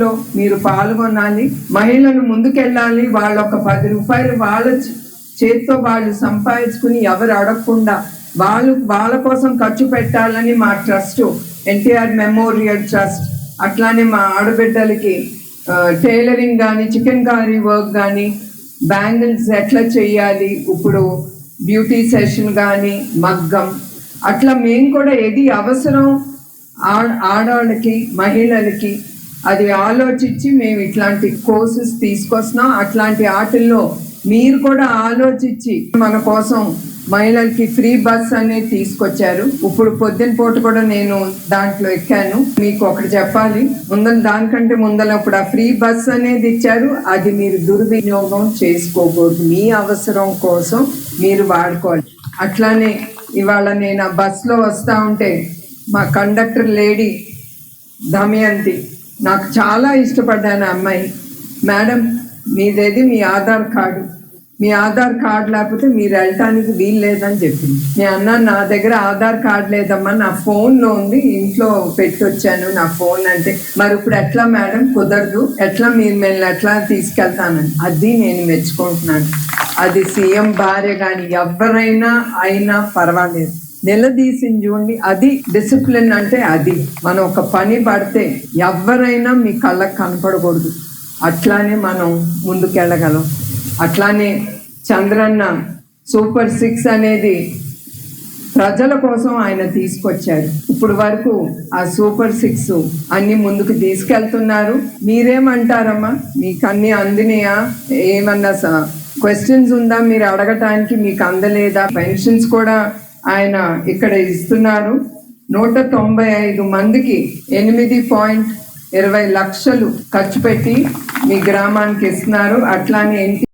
లో మీరు పాల్గొనాలి. మహిళలు ముందుకెళ్ళాలి. వాళ్ళ ఒక పది రూపాయలు వాళ్ళ చేతితో వాళ్ళు సంపాదించుకుని ఎవరు అడగకుండా వాళ్ళు వాళ్ళ కోసం ఖర్చు పెట్టాలని మా ట్రస్ట్ ఎన్టీఆర్ మెమోరియల్ ట్రస్ట్ అట్లానే మా ఆడబిడ్డలకి టైలరింగ్ కానీ చికెన్ కారీ వర్క్ కానీ బ్యాంగిల్స్ ఎట్లా చేయాలి ఇప్పుడు బ్యూటీ సెషన్ కానీ మగ్గం అట్లా మేము కూడా ఏది అవసరం ఆ- ఆడవాళ్ళకి మహిళలకి అది ఆలోచించి మేము ఇట్లాంటి కోర్సెస్ తీసుకొస్తున్నాం అట్లాంటి ఆటల్లో మీరు కూడా ఆలోచించి మన కోసం మహిళలకి ఫ్రీ బస్ అనేది తీసుకొచ్చారు. ఇప్పుడు పొద్దున పూట కూడా నేను దాంట్లో ఎక్కాను. మీకు ఒకటి చెప్పాలి. ముందర దానికంటే ముందర ఇప్పుడు ఆ ఫ్రీ బస్ అనేది ఇచ్చారు. అది మీరు దుర్వినియోగం చేసుకోకూడదు. మీ అవసరం కోసం మీరు వాడుకోవాలి. అట్లానే ఇవాళ నేను ఆ బస్సులో వస్తా ఉంటే మా కండక్టర్ లేడీ దమయంతి నాకు చాలా ఇష్టపడ్డాను అమ్మాయి. మేడం మీదేది మీ ఆధార్ కార్డు. మీ ఆధార్ కార్డు లేకపోతే మీరు వెళ్ళటానికి వీలు లేదని చెప్పింది. నేను అన్న నా దగ్గర ఆధార్ కార్డు లేదమ్మా నా ఫోన్లో ఉంది ఇంట్లో పెట్టొచ్చాను నా ఫోన్ అంటే. మరి ఇప్పుడు ఎట్లా మేడం? కుదరదు. ఎట్లా మీరు మేము ఎట్లా తీసుకెళ్తానని. అది నేను మెచ్చుకుంటున్నాను. అది సీఎం భార్య కానీ ఎవరైనా అయినా పర్వాలేదు. నిలదీసింది చూడండి అది డిసిప్లిన్ అంటే అది. మనం ఒక పని పడితే ఎవరైనా మీ కళ్ళకు కనపడకూడదు. అట్లానే మనం ముందుకెళ్ళగలం. అట్లానే చంద్రన్న సూపర్ సిక్స్ అనేది ప్రజల కోసం ఆయన తీసుకొచ్చారు ఇప్పుడు వరకు ఆ సూపర్ సిక్స్ అన్ని ముందుకు తీసుకెళ్తున్నారు. మీరేమంటారమ్మా? మీకు అన్ని అందినయా? ఏమన్నా క్వశ్చన్స్ ఉందా? మీరు అడగటానికి మీకు అందలేదా? పెన్షన్స్ కూడా ఆయన ఇక్కడ ఇస్తున్నారు నూట తొంభై ఐదు మందికి ఎనిమిది పాయింట్ ఇరవై లక్షలు ఖర్చు పెట్టి మీ గ్రామానికి ఇస్తున్నారు. అట్లానే ఎన్టీ